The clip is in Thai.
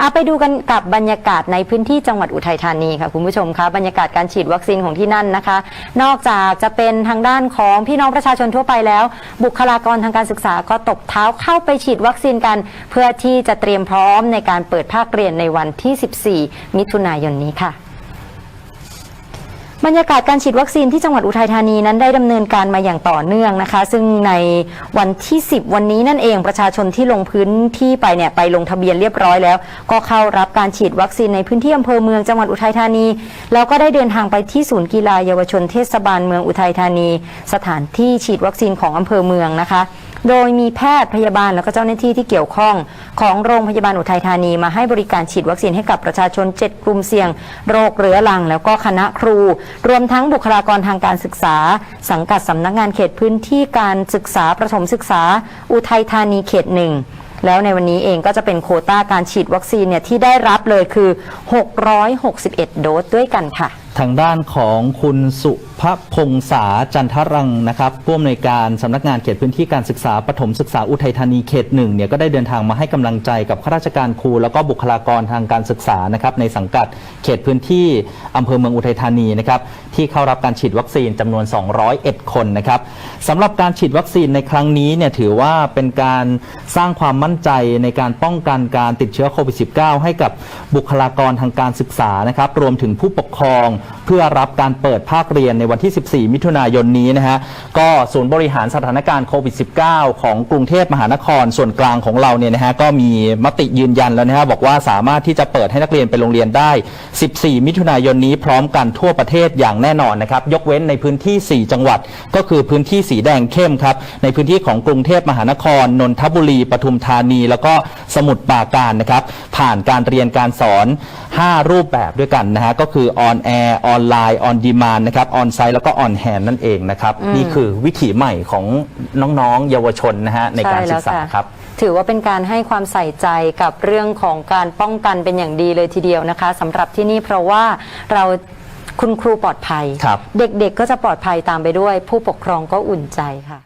อะไปดูกันกับบรรยากาศในพื้นที่จังหวัดอุทัยธานีค่ะคุณผู้ชมคะบรรยากาศการฉีดวัคซีนของที่นั่นนะคะ นอกจากจะเป็นทางด้านของพี่น้องประชาชนทั่วไปแล้ว บุคลากรทางการศึกษาก็ตบเท้าเข้าไปฉีดวัคซีนกัน เพื่อที่จะเตรียมพร้อมในการเปิดภาคเรียนในวันที่ 14 มิถุนายนนี้ค่ะ บรรยากาศการฉีดวัคซีนที่จังหวัดอุทัยธานีนั้นได้ดำเนินการมาอย่างต่อเนื่องนะคะ ซึ่งในวันที่ 10 วันนี้นั่นเองประชาชนที่ลงพื้นที่ไปเนี่ยไปลงทะเบียนเรียบร้อยแล้ว ก็เข้ารับการฉีดวัคซีนในพื้นที่อำเภอเมืองจังหวัดอุทัยธานี แล้วก็ได้เดินทางไปที่ศูนย์กีฬาเยาวชนเทศบาลเมืองอุทัยธานี สถานที่ฉีดวัคซีนของอำเภอเมืองนะคะ โดยมีแพทย์พยาบาลแล้วก็เจ้าหน้าที่ที่เกี่ยวข้องของโรงพยาบาลอุทัยธานีมาให้บริการฉีดวัคซีนให้กับประชาชน 7 กลุ่มเสี่ยง โรคเรื้อรัง แล้วก็คณะครู รวมทั้งบุคลากรทางการศึกษา สังกัดสำนักงานเขตพื้นที่การศึกษาประถมศึกษา อุทัยธานีเขตหนึ่งแล้วในวันนี้เองก็จะเป็นโคต้าการฉีดวัคซีนเนี่ยที่ได้รับเลยคือ 661 โดสด้วยกันค่ะ ทางด้านของคุณสุ ภพงษาจันทรังนะครับผู้อำนวยการสำนักงานเขตพื้นที่การศึกษาปฐมศึกษาอุทัยธานีเขตหนึ่งเนี่ยก็ได้เดินทางมาให้กำลังใจกับข้าราชการครู แล้วก็บุคลากรทางการศึกษานะครับในสังกัดเขตพื้นที่อำเภอเมืองอุทัยธานีนะครับที่เข้ารับการฉีดวัคซีนจำนวน 201 คนนะครับสำหรับการฉีดวัคซีนในครั้งนี้เนี่ยถือว่าเป็นการสร้างความมั่นใจในการป้องกันการติดเชื้อโควิด -19 ให้กับบุคลากรทางการศึกษานะครับรวมถึงผู้ปกครองเพื่อรับการเปิดภาคเรียนในวันันที่ 14 มิถุนายนนี้นะฮะก็ศูนย์บริหารสถานการณ์โควิด -19 ของกรุงเทพมหานครส่วนกลางของเราเนี่ยนะฮะก็มีมติยืนยันแล้วนะฮะบอกว่าสามารถที่จะเปิดให้นักเรียนไปโรงเรียนได้ 14 มิถุนายนนี้พร้อมกันทั่วประเทศอย่างแน่นอนนะครับยกเว้นในพื้นที่ 4 จังหวัด ก็คือพื้นที่สีแดงเข้มครับในพื้นที่ของกรุงเทพมหานคร นนทบุรีปทุมธานี แล้วก็สมุทรปราการนะครับผ่านการเรียนการสอน 5 รูปแบบด้วยกันนะฮะ ก็คือออนแอร์ออนไลน์ออนดีมานนะครับออนไซต์แล้วก็ออนแฮนนั่นเองนะครับ นี่คือวิถีใหม่ของน้องๆ เยาวชนนะฮะ ในการศึกษาใช่แล้วะครับ ถือว่าเป็นการให้ความใส่ใจกับเรื่องของการป้องกันเป็นอย่างดีเลยทีเดียวนะคะสำหรับที่นี่เพราะว่าเราคุณครูปลอดภัยครับเด็กๆก็จะปลอดภัยตามไปด้วย ผู้ปกครองก็อุ่นใจค่ะ